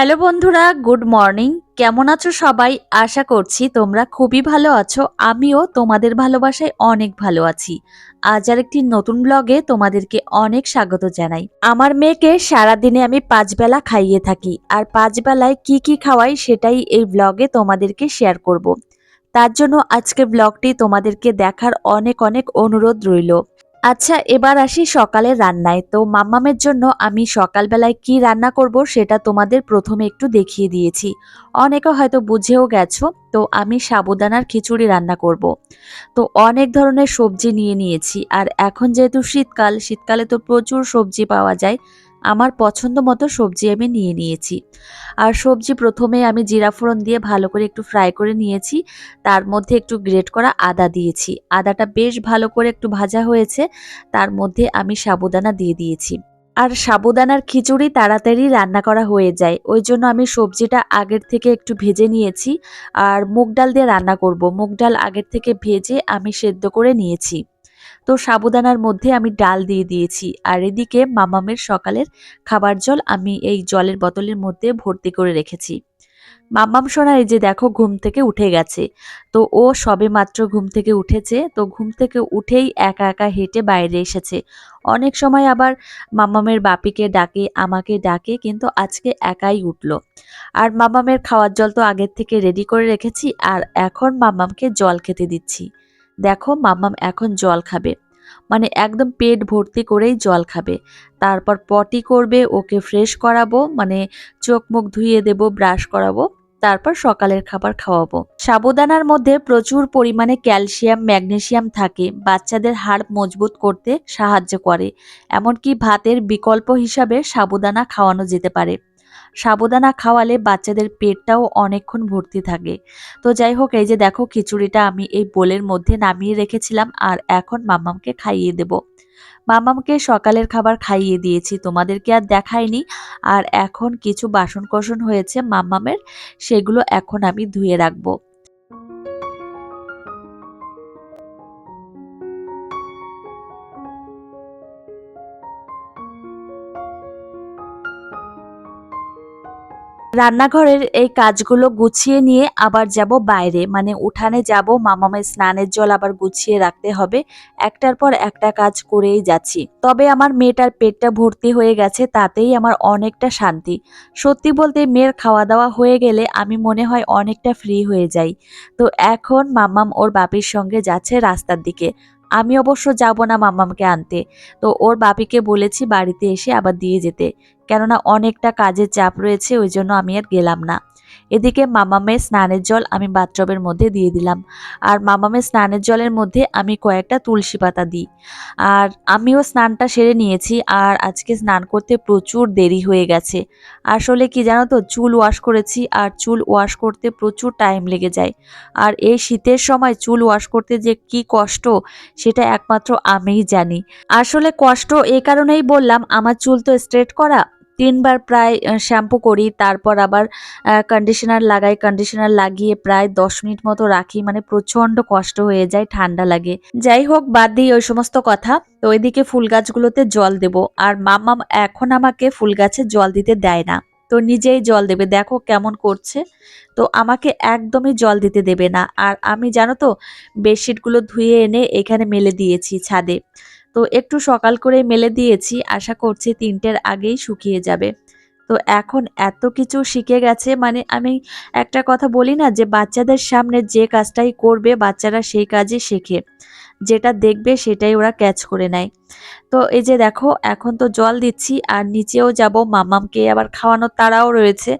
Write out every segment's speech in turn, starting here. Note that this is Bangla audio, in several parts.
হ্যালো বন্ধুরা, গুড মর্নিং। কেমন আছো সবাই? আশা করছি তোমরা খুবই ভালো আছো। আমিও তোমাদের ভালোবাসায় অনেক ভালো আছি। আজ আর একটি নতুন ব্লগে তোমাদেরকে অনেক স্বাগত জানাই। আমার মেয়েকে সারাদিনে আমি পাঁচ বেলা খাইয়ে থাকি। আর পাঁচ বেলায় কি কি খাওয়াই সেটাই এই ব্লগে তোমাদেরকে শেয়ার করব। তার জন্য আজকে ব্লগটি তোমাদেরকে দেখার অনেক অনেক অনুরোধ রইল। আচ্ছা এবার আসি সকালের রান্নায় তো মাম্মামের জন্য আমি সকালবেলায় কি রান্না করব সেটা তোমাদের প্রথমে একটু দেখিয়ে দিয়েছি অনেকে হয়তো বুঝেও গেছো, তো আমি সাবুদানার খিচুড়ি রান্না করব। তো অনেক ধরনের সবজি নিয়ে নিয়েছি, আর এখন যেহেতু শীতকাল, শীতকালে তো প্রচুর সবজি পাওয়া যায় আমার পছন্দ মতো সবজি আমি নিয়ে নিয়েছি। আর সবজি প্রথমে আমি জিরা ফোড়ন দিয়ে ভালো করে একটু ফ্রাই করে নিয়েছি। তার মধ্যে একটু গ্রেট করা আদা দিয়েছি। আদাটা বেশ ভালো করে একটু ভাজা হয়েছে। তার মধ্যে আমি সাবুদানা দিয়ে দিয়েছি। আর সাবুদানার খিচুড়ি তাড়াতাড়ি রান্না করা হয়ে যায়। ওই জন্য আমি সবজিটা আগের থেকে একটু ভেজে নিয়েছি। আর মুগ ডাল দিয়ে রান্না করব। মুগ ডাল আগের থেকে ভেজে আমি সেদ্ধ করে নিয়েছি। তো সাবুদানার মধ্যে আমি ডাল দিয়ে দিয়েছি। আর এদিকে মামামের সকালের খাবার জল আমি এই জলের বোতলের মধ্যে ভর্তি করে রেখেছি। মাম্মাম সোনা, এই যে দেখো ঘুম থেকে উঠে গেছে। তো ও সবে মাত্র ঘুম থেকে উঠেছে। তো ঘুম থেকে উঠেই একা একা হেঁটে বাইরে এসেছে। অনেক সময় আবার মাম্মামের বাপিকে ডাকে, আমাকে ডাকে, কিন্তু আজকে একাই উঠল। আর মাম্মামের খাওয়ার জল তো আগের থেকে রেডি করে রেখেছি। আর এখন মাম্মামকে জল খেতে দিচ্ছি। দেখো মাম্মাম এখন জল খাবে। মানে একদম পেট ভর্তি করেই জল খাবে। তারপর পটি করবে, ওকে ফ্রেশ করাবো মানে চোখ মুখ ধুয়ে দেব ব্রাশ করাবো, তারপর সকালের খাবার খাওয়াবো। সাবুদানার মধ্যে প্রচুর পরিমাণে ক্যালসিয়াম, ম্যাগনেসিয়াম থাকে। বাচ্চাদের হাড় মজবুত করতে সাহায্য করে। এমনকি ভাতের বিকল্প হিসাবে সাবুদানা খাওয়ানো যেতে পারে। সাবুদানা খাওয়ালে বাচ্চাদের পেটটাও অনেকক্ষণ ভর্তি থাকে। তো যাই হোক, এই যে দেখো খিচুড়িটা আমি এই বোলের মধ্যে নামিয়ে রেখেছিলাম আর এখন মাম্মামকে খাইয়ে দেব। মামামকে সকালের খাবার খাইয়ে দিয়েছি, তোমাদেরকে আর দেখাইনি। আর এখন কিছু বাসন কোসন হয়েছে মামামের সেগুলো এখন আমি ধুয়ে রাখব। রান্নাঘরের এই কাজগুলো গুছিয়ে নিয়ে আবার যাব বাইরে। মানে উঠানে যাব, মামামের স্নানের জল আবার গুছিয়ে রাখতে হবে। একটার পর একটা কাজ করেই যাচ্ছি। তবে আমার মেয়েটার পেটটা ভর্তি হয়ে গেছে, তাতেই আমার অনেকটা শান্তি। সত্যি বলতে মেয়ের খাওয়া দাওয়া হয়ে গেলে আমি মনে হয় অনেকটা ফ্রি হয়ে যাই। তো এখন মামাম ওর বাপির সঙ্গে যাচ্ছে রাস্তার দিকে। আমি অবশ্য যাব না মাম্মামকে আনতে। তো ওর বাপিকে বলেছি বাড়িতে এসে আবার দিয়ে যেতে। কেননা অনেকটা কাজের চাপ রয়েছে, ওই জন্য আমি আর গেলাম না। এদিকে মামামের স্নানের জল আমি বাথটবের মধ্যে দিয়ে দিলাম। আর মামামের স্নানের জলের মধ্যে আমি কয়েকটা তুলসী পাতা দিই। আর আমিও স্নানটা সেরে নিয়েছি, আর আজকে স্নান করতে প্রচুর দেরি হয়ে গেছে। আসলে কি জানো তো, চুল ওয়াশ করেছি, আর চুল ওয়াশ করতে প্রচুর টাইম লেগে যায়। আর এই শীতের সময় চুল ওয়াশ করতে যে কি কষ্ট, সেটা একমাত্র আমিই জানি। আসলে কষ্ট এ কারণেই বললাম, আমার চুল তো স্ট্রেট করা। তিনবার প্রায় শ্যাম্পু করি, তারপর আবার কন্ডিশনার লাগাই কন্ডিশনার লাগিয়ে প্রায় দশ মিনিট মতো রাখি মানে প্রচণ্ড কষ্ট হয়ে যায়, ঠান্ডা লাগে। যাই হোক, বাদ দিই ওই সমস্ত কথা, তো ওইদিকে ফুল গাছগুলোতে জল দেব। আর মামা এখন আমাকে ফুল গাছে জল দিতে দেয় না, তো নিজেই জল দেবে। দেখো কেমন করছে, তো আমাকে একদমই জল দিতে দেবে না। আর আমি জানো তো, বেডশিটগুলো ধুয়ে এনে এখানে মেলে দিয়েছি ছাদে। তো একটু সকাল করে মেলে দিয়েছি, আশা করছি তিনটের আগেই শুকিয়ে যাবে। তো এখন এত কিছু শিখে গেছে মানে আমি একটা কথা বলি না যে, বাচ্চাদের সামনে যে কাজটাই করবে, বাচ্চারা সেই কাজই শেখে। যেটা দেখবে সেটাই ওরা ক্যাচ করে নেয়। তো এই যে দেখো, এখন তো জল দিচ্ছি আর নিচেও যাব, মামামকে আবার খাওয়ানোর তারাও রয়েছে।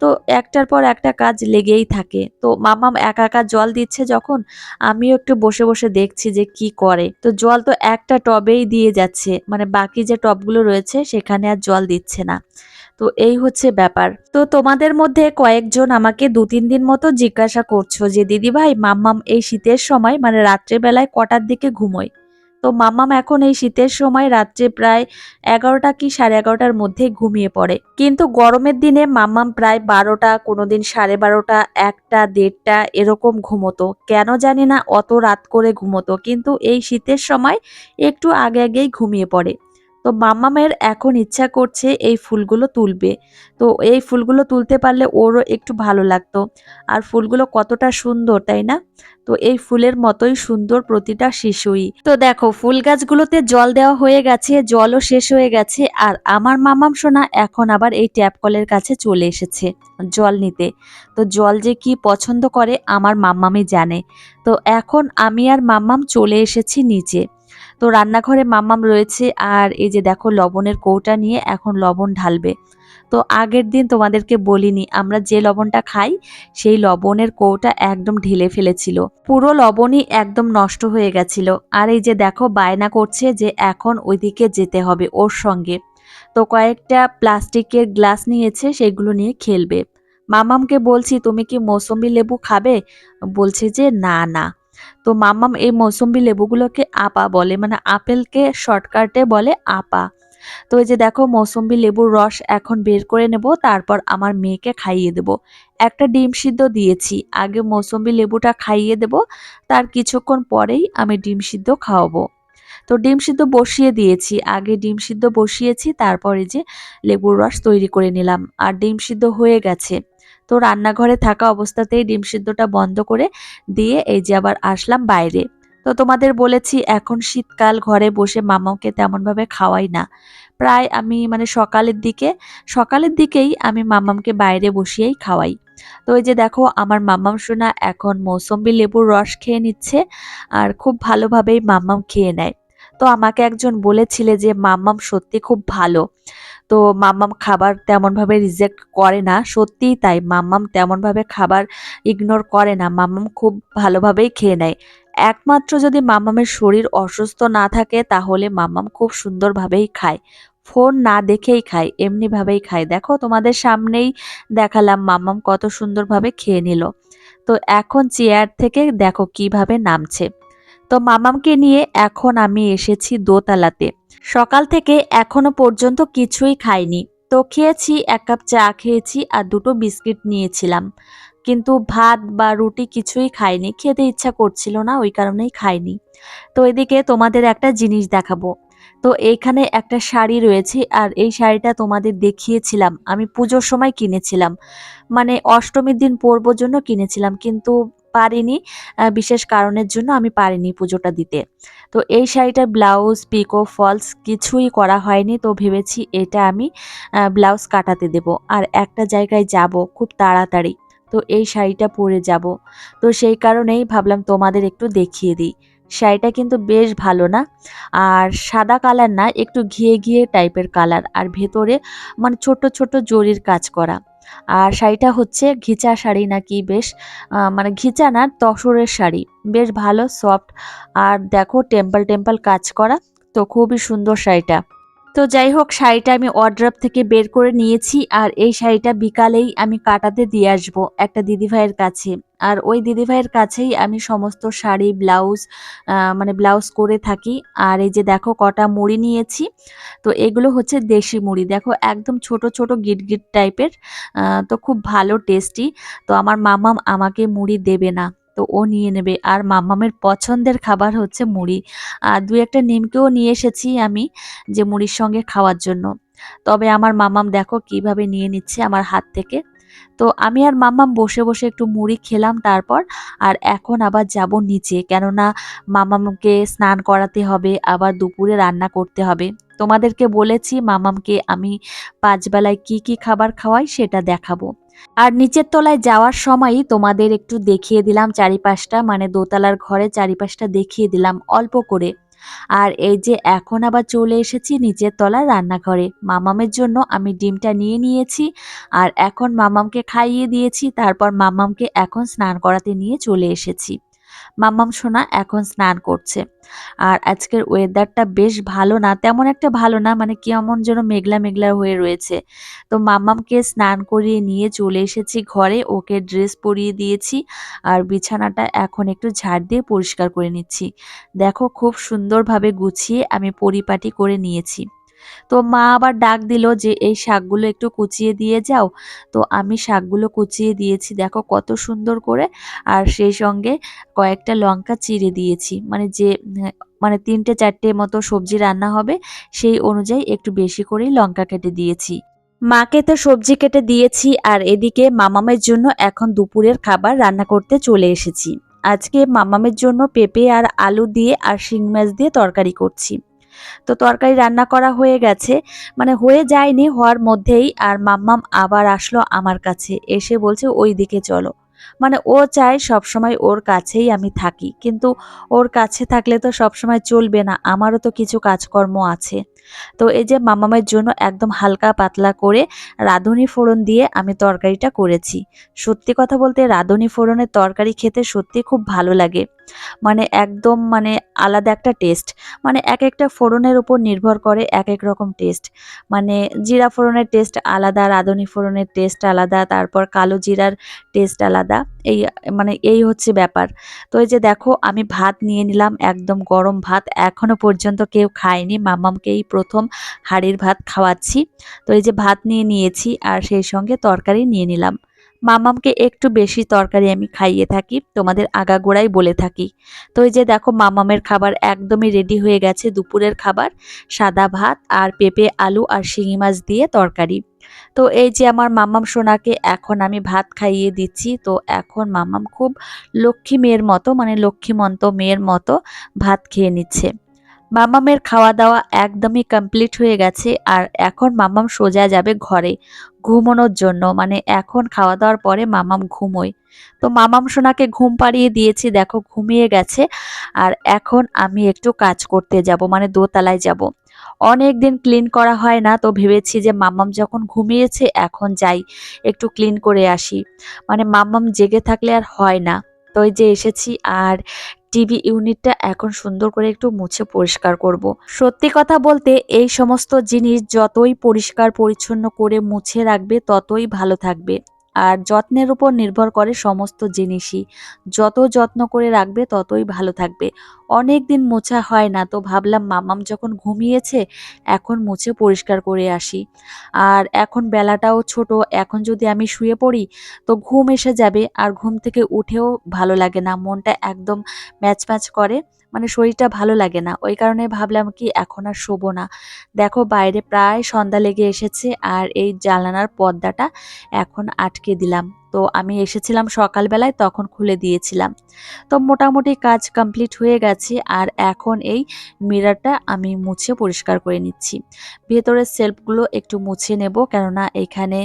তো একটার পর একটা কাজ লেগেই থাকে। তো মামাম একা একা জল দিচ্ছে যখন, আমিও একটু বসে বসে দেখছি যে কি করে। তো জল তো একটা টবেই দিয়ে যাচ্ছে মানে বাকি যে টবগুলো রয়েছে সেখানে আর জল দিচ্ছে না। তো এই হচ্ছে ব্যাপার। তো তোমাদের মধ্যে কয়েকজন আমাকে দু তিন দিন মতো জিজ্ঞাসা করছ যে, দিদি ভাই, মাম্মাম এই শীতের সময় মানে রাত্রেবেলায় কটার দিকে ঘুমোয়? তো মাম্মাম এখন এই শীতের সময় রাত্রে প্রায় এগারোটা কি সাড়ে এগারোটার মধ্যে ঘুমিয়ে পড়ে। কিন্তু গরমের দিনে মাম্মাম প্রায় বারোটা, কোনোদিন সাড়ে বারোটা, একটা, দেড়টা এরকম ঘুমোতো। কেন জানি না, অত রাত করে ঘুমোতো। কিন্তু এই শীতের সময় একটু আগে আগেই ঘুমিয়ে পড়ে। তো মাম্মামের এখন ইচ্ছা করছে এই ফুলগুলো তুলবে। তো এই ফুলগুলো তুলতে পারলে ওরও একটু ভালো লাগতো। আর ফুলগুলো কতটা সুন্দর, তাই না? তো এই ফুলের মতোই সুন্দর প্রতিটা শিশুই। তো দেখো, ফুল গাছগুলোতে জল দেওয়া হয়ে গেছে, জলও শেষ হয়ে গেছে, আর আমার মামাম সোনা এখন আবার এই ট্যাপ কলের কাছে চলে এসেছে জল নিতে। তো জল যে কি পছন্দ করে, আমার মাম্মামই জানে। তো এখন আমি আর মাম্মাম চলে এসেছি নিচে। তো রান্নাঘরে মাম্মাম রয়েছে আর এই যে দেখো লবণের কৌটা নিয়ে এখন লবণ ঢালবে। তো আগের দিন তোমাদেরকে বলিনি, আমরা যে লবণটা খাই সেই লবণের কৌটা একদম ঢেলে ফেলেছিল। পুরো লবণই একদম নষ্ট হয়ে গেছিল। আর এই যে দেখো বায়না করছে যে এখন ওইদিকে যেতে হবে ওর সঙ্গে। তো কয়েকটা প্লাস্টিকের গ্লাস নিয়েছে, সেগুলো নিয়ে খেলবে। মামামকে বলছি, তুমি কি মৌসম্বি লেবু খাবে? বলছে যে, না না। তো মাম্মাম এই মৌসম্বি লেবুগুলোকে আপা বলে মানে আপেলকে শর্টকাটে বলে আপা। তো এই যে দেখো মৌসম্বি লেবুর রস এখন বের করে নেব, তারপর আমার মেয়েকে খাইয়ে দেব। একটা ডিম সিদ্ধ দিয়েছি, আগে মৌসম্বি লেবুটা খাইয়ে দেব, তার কিছুক্ষণ পরেই আমি ডিম সিদ্ধ খাওয়াবো। তো ডিম সিদ্ধ বসিয়ে দিয়েছি, আগে ডিম সিদ্ধ বসিয়েছি, তারপরে যে লেবুর রস তৈরি করে নিলাম, আর ডিম সিদ্ধ হয়ে গেছে। তো রান্নাঘরে থাকা অবস্থাতেই ডিম সিদ্ধটা বন্ধ করে দিয়ে এই যে আবার আসলাম বাইরে। তো তোমাদের বলেছি, এখন শীতকাল, ঘরে বসে মামাকে তেমনভাবে খাওয়াই না। প্রায় আমি মানে সকালের দিকে, সকালের দিকেই আমি মামামকে বাইরে বসিয়েই খাওয়াই। তো এই যে দেখো, আমার মাম্মাম সোনা এখন মৌসম্বি লেবুর রস খেয়ে নিচ্ছে আর খুব ভালোভাবেই মাম্মাম খেয়ে নেয়। তো আমাকে একজন বলেছিলে যে মাম্মাম সত্যি খুব ভালো। তো মাম্মাম খাবার তেমনভাবে রিজেক্ট করে না। সত্যিই তাই, মাম্মাম তেমনভাবে খাবার ইগনোর করে না। মাম্মাম খুব ভালোভাবেই খেয়ে নেয়। একমাত্র যদি মাম্মামের শরীর অসুস্থ না থাকে, তাহলে মাম্মাম খুব সুন্দরভাবেই খায়। ফোন না দেখেই খায়, এমনিভাবেই খায়। দেখো, তোমাদের সামনেই দেখালাম মাম্মাম কত সুন্দরভাবে খেয়ে নিল। তো এখন চেয়ার থেকে দেখো কীভাবে নামছে। তো মামামকে নিয়ে এখন আমি এসেছি দোতলাতে। সকাল থেকে এখনও পর্যন্ত কিছুই খাইনি। তো খেয়েছি, এক কাপ চা খেয়েছি আর দুটো বিস্কিট নিয়েছিলাম। কিন্তু ভাত বা রুটি কিছুই খাইনি, খেতে ইচ্ছা করছিল না, ওই কারণেই খাইনি। তো এদিকে তোমাদের একটা জিনিস দেখাবো। তো এইখানে একটা শাড়ি রয়েছে আর এই শাড়িটা তোমাদের দেখিয়েছিলাম, আমি পুজোর সময় কিনেছিলাম। মানে অষ্টমীর দিন পরবো জন্য কিনেছিলাম, কিন্তু পারিনি বিশেষ কারণের জন্য আমি পারিনি পুজোটা দিতে। তো এই শাড়িটার ব্লাউজ, পিকো ফলস কিছুই করা হয়নি, তো ভেবেছি এটা আমি ব্লাউজ কাটাতে দেব। আর একটা জায়গায় যাব খুব তাড়াতাড়ি, তো এই শাড়িটা পরে যাব। তো সেই কারণেই ভাবলাম তোমাদের একটু দেখিয়ে দিই। শাড়িটা কিন্তু বেশ ভালো না, আর সাদা কালার না, একটু ঘিয়ে ঘিয়ে টাইপের কালার, আর ভেতরে মানে ছোট ছোট জরির কাজ করা। আর শাড়িটা হচ্ছে ঘিচা শাড়ি নাকি বেশ মানে ঘিচা না, তসরের শাড়ি। বেশ ভালো সফট আর দেখো টেম্পল টেম্পল কাজ করা, তো খুবই সুন্দর শাড়িটা। তো যাই হোক, শাড়িটা আমি অর্ড্রাপ থেকে বের করে নিয়েছি আর এই শাড়িটা বিকালেই আমি কাটাতে দিয়ে আসব একটা দিদিভাইয়ের কাছে। আর ওই দিদিভাইয়ের কাছেই আমি সমস্ত শাড়ি ব্লাউজ মানে ব্লাউজ করে থাকি। আর এই যে দেখো, কটা মুড়ি নিয়েছি। তো এগুলো হচ্ছে দেশি মুড়ি। দেখো, একদম ছোট ছোট, গিট গিট টাইপের তো খুব ভালো টেস্টি তো আমার মামাম আমাকে মুড়ি দেবে না। তো ও নিয়ে নেবে। আর মামামের পছন্দের খাবার হচ্ছে মুড়ি। আর দু একটা নিমকেও নিয়ে এসেছি আমি যে মুড়ির সঙ্গে খাওয়ার জন্য। তবে আমার মামাম দেখো কীভাবে নিয়ে নিচ্ছে আমার হাত থেকে। তো আমি আর মাম্মাম বসে বসে একটু মুড়ি খেলাম তারপর। আর এখন আবার যাব নিচে। কেননা মামামকে স্নান করাতে হবে, আবার দুপুরে রান্না করতে হবে। তোমাদেরকে বলেছি মামামকে আমি পাঁচবেলায় কি কি খাবার খাওয়াই সেটা দেখাবো। আর নিচের তলায় যাওয়ার সময়ই তোমাদের একটু দেখিয়ে দিলাম চারিপাশটা মানে দোতলার ঘরে চারিপাশটা দেখিয়ে দিলাম অল্প করে। আর এই যে এখন আবার চলে এসেছি নিচের তলার রান্নাঘরে। মামামের জন্য আমি ডিমটা নিয়ে নিয়েছি আর এখন মামামকে খাইয়ে দিয়েছি, তারপর মামামকে এখন স্নান করাতে নিয়ে চলে এসেছি। মাম্মাম সোনা এখন স্নান করছে। আর আজকের ওয়েদারটা বেশ ভালো না, তেমন একটা ভালো না মানে কেমন যেন মেঘলা মেঘলা হয়ে রয়েছে। তো মাম্মামকে স্নান করিয়ে নিয়ে চলে এসেছি ঘরে, ওকে ড্রেস পরিয়ে দিয়েছি আর বিছানাটা এখন একটু ঝাড় দিয়ে পরিষ্কার করে নিচ্ছি। দেখো খুব সুন্দরভাবে গুছিয়ে আমি পরিপাটি করে নিয়েছি। তো মা আবার ডাক দিল যে, এই শাকগুলো একটু কুচিয়ে দিয়ে যাও। তো আমি শাকগুলো কুচিয়ে দিয়েছি, দেখো কত সুন্দর করে। আর সেই সঙ্গে কয়েকটা লঙ্কা চিড়ে দিয়েছি। মানে যে মানে তিনটে চারটে মতো সবজি রান্না হবে, সেই অনুযায়ী একটু বেশি করেই লঙ্কা কেটে দিয়েছি। মাকে তো সবজি কেটে দিয়েছি, আর এদিকে মামামের জন্য এখন দুপুরের খাবার রান্না করতে চলে এসেছি। আজকে মামামের জন্য পেঁপে আর আলু দিয়ে আর শিং মাছ দিয়ে তরকারি করছি। তো তরকারি রান্না করা হয়ে গেছে। মানে হয়ে যায়নি, হওয়ার মধ্যেই আর মাম্মাম আবার আসলো আমার কাছে, এসে বলছে ওই দিকে চলো। মানে ও চায় সবসময় ওর কাছেই আমি থাকি, কিন্তু ওর কাছে থাকলে তো সবসময় চলবে না, আমারও তো কিছু কাজকর্ম আছে। তো এই যে মামামের জন্য একদম হালকা পাতলা করে রাঁধুনি ফোড়ন দিয়ে আমি তরকারিটা করেছি। সত্যি কথা বলতে রাঁধুনি ফোড়নের তরকারি খেতে সত্যি খুব ভালো লাগে। মানে একদম মানে আলাদা একটা টেস্ট। মানে এক একটা ফোড়নের উপর নির্ভর করে এক এক রকম টেস্ট। মানে জিরা ফোড়নের টেস্ট আলাদা, রাঁধুনি ফোড়নের টেস্ট আলাদা, তারপর কালো জিরার টেস্ট আলাদা। এই মানে এই হচ্ছে ব্যাপার। তো এই যে দেখো, আমি ভাত নিয়ে নিলাম, একদম গরম ভাত। এখনও পর্যন্ত কেউ খায়নি, মামামকেই প্রথম হাড়ির ভাত খাওয়াচ্ছি। তো এই যে ভাত নিয়ে নিয়েছি, আর সেই সঙ্গে তরকারি নিয়ে নিলাম। মামামকে একটু বেশি তরকারি আমি খাইয়ে থাকি, তোমাদের আগাগোড়াই বলে থাকি। তো এই যে দেখো মামামের খাবার একদমই রেডি হয়ে গেছে, দুপুরের খাবার, সাদা ভাত আর পেঁপে, আলু আর শিঙি মাছ দিয়ে তরকারি। তো এই যে আমার মামাম সোনাকে এখন আমি ভাত খাইয়ে দিচ্ছি, তো এখন মামাম খুব লক্ষ্মী মেয়ের মতো মানে লক্ষ্মীমন্ত মেয়ের মতো ভাত খেয়ে নিচ্ছে। মামামের খাওয়া দাওয়া একদমই কমপ্লিট হয়ে গেছে আর এখন মামাম সোজা যাবে ঘরে ঘুমানোর জন্য। মানে এখন খাওয়া দাওয়ার পরে মামাম ঘুমোয়। তো মামাম সোনাকে ঘুম পাড়িয়ে দিয়েছি, দেখো ঘুমিয়ে গেছে আর এখন আমি একটু কাজ করতে যাব মানে দোতলায় যাব। অনেক দিন ক্লিন করা হয় না, তো ভেবেছি যে মাম্মাম যখন ঘুমিয়েছে এখন যাই, একটু ক্লিন করে আসি। মানে মাম্মাম জেগে থাকলে আর হয় না। তো এই যে এসেছি আর টিভি ইউনিটটা এখন সুন্দর করে একটু মুছে পরিষ্কার করব। সত্যি কথা বলতে, এই সমস্ত জিনিস যতই পরিষ্কার পরিচ্ছন্ন করে মুছে রাখবে, ততই ভালো থাকবে আর যত্নের উপর নির্ভর করে সমস্ত জিনিসই। যত যত্ন করে রাখবে, ততই ভালো থাকবে। অনেক দিন মোছা হয় না, তো ভাবলাম মামাম যখন ঘুমিয়েছে, এখন মুছে পরিষ্কার করে আসি। আর এখন বেলাটাও ছোট, এখন যদি আমি শুয়ে পড়ি, তো ঘুম এসে যাবে। আর ঘুম থেকে উঠেও ভালো লাগে না, মনটা একদম ম্যাচ ম্যাচ করে। মানে শরীরটা ভালো লাগে না। ওই কারণে ভাবলাম কি এখন আর শোবো না। দেখো বাইরে প্রায় সন্ধ্যা লেগে এসেছে আর এই জানালার পর্দাটা এখন আটকে দিলাম। তো আমি এসেছিলাম সকালবেলায়, তখন খুলে দিয়েছিলাম। তো মোটামুটি কাজ কমপ্লিট হয়ে গেছে আর এখন এই মিরারটা আমি মুছে পরিষ্কার করে নিচ্ছি। ভেতরের সেলফগুলো একটু মুছে নেব কেননা এখানে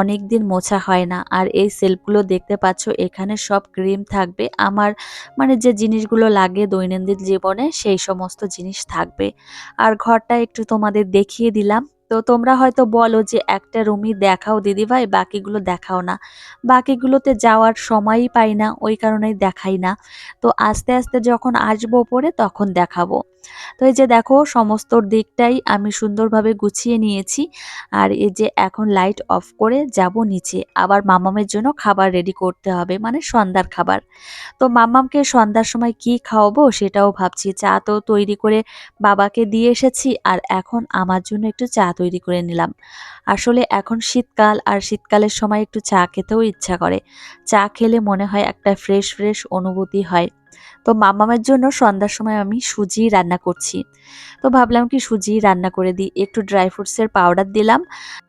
অনেক দিন মোছা হয় না। আর এই সেলফগুলো দেখতে পাচ্ছ, এখানে সব ক্রিম থাকবে। আমার মানে যে জিনিসগুলো লাগে দৈনন্দিন জীবনে, সেই সমস্ত জিনিস থাকবে। আর ঘরটা একটু তোমাদের দেখিয়ে দিলাম। তো তোমরা হয়তো বলো যে একটা রুমই দেখাও দিদিভাই, বাকিগুলো দেখাও না। বাকিগুলোতে যাওয়ার সময়ই পাই না, ওই কারণেই দেখাই না। তো আস্তে আস্তে যখন আসব পরে তখন দেখাবো। তো এই যে দেখো, সমস্ত দিকটাই আমি সুন্দরভাবে গুছিয়ে নিয়েছি। আর এই যে এখন লাইট অফ করে যাব নিচে। আবার মামামের জন্য খাবার রেডি করতে হবে মানে সন্ধ্যার খাবার। তো মামামকে সন্ধ্যার সময় কি খাওয়াবো সেটাও ভাবছি। চা তো তৈরি করে বাবাকে দিয়ে এসেছি, আর এখন আমার জন্য একটু চা তৈরি করে নিলাম। আসলে এখন শীতকাল আর শীতকালের সময় একটু চা খেতেও ইচ্ছা করে। চা খেলে মনে হয় একটা ফ্রেশ ফ্রেশ অনুভূতি হয়। তো মামামের জন্য সন্ধ্যার সময় আমি সুজি রান্না করছি। তো ভাবলাম কি সুজি রান্না করে দিই। একটু ড্রাই ফ্রুটসের পাউডার দিলাম।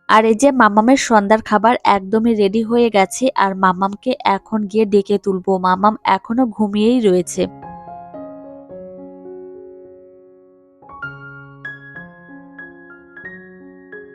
আর এই যে মামামের সন্ধ্যার খাবার একদমই রেডি হয়ে গেছে। আর মামামকে এখন গিয়ে ডেকে তুলবো। মামাম এখনও ঘুমিয়েই রয়েছে।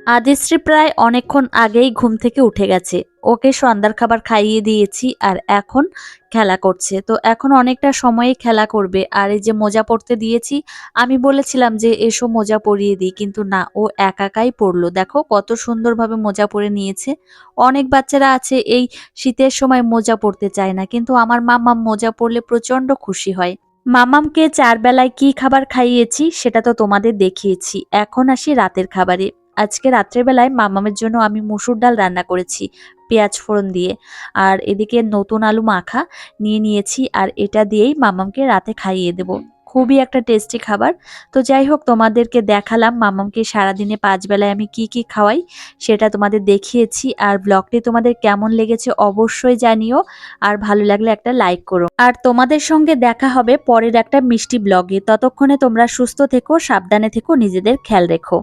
আদিশ্রী প্রায় অনেকক্ষণ আগেই ঘুম থেকে উঠে গেছে। ওকে সন্ধ্যার খাবার খাইয়ে দিয়েছি আর এখন খেলা করছে। তো এখন অনেকটা সময়ে খেলা করবে। আর এই যে মোজা পরতে দিয়েছি, আমি বলেছিলাম যে এসো মোজা পরিয়ে দিই, কিন্তু না, ও একাকাই পরলো। দেখো কত সুন্দরভাবে মোজা পরে নিয়েছে। অনেক বাচ্চারা আছে, এই শীতের সময় মোজা পরতে চায় না, কিন্তু আমার মাম্মা মোজা পরলে প্রচণ্ড খুশি হয়। মামামকে চার বেলায় কি খাবার খাইয়েছি, সেটা তো তোমাদের দেখিয়েছি। এখন আসি রাতের খাবারে। আজকে রাত্রেবেলায় মামামের জন্য আমি মুসুর ডাল রান্না করেছি পেঁয়াজ ফোড়ন দিয়ে। আর এদিকে নতুন আলু মাখা নিয়ে নিয়েছি আর এটা দিয়েই মামামকে রাতে খাইয়ে দেব। খুবই একটা টেস্টি খাবার। তো যাই হোক, তোমাদেরকে দেখালাম মামামকে সারাদিনে পাঁচ বেলায় আমি কি কি খাওয়াই, সেটা তোমাদের দেখিয়েছি। আর ব্লগটি তোমাদের কেমন লেগেছে অবশ্যই জানিও। আর ভালো লাগলে একটা লাইক করো। আর তোমাদের সঙ্গে দেখা হবে পরের একটা মিষ্টি ব্লগে। ততক্ষণে তোমরা সুস্থ থেকো, সাবধানে থেকো, নিজেদের খেয়াল রেখো।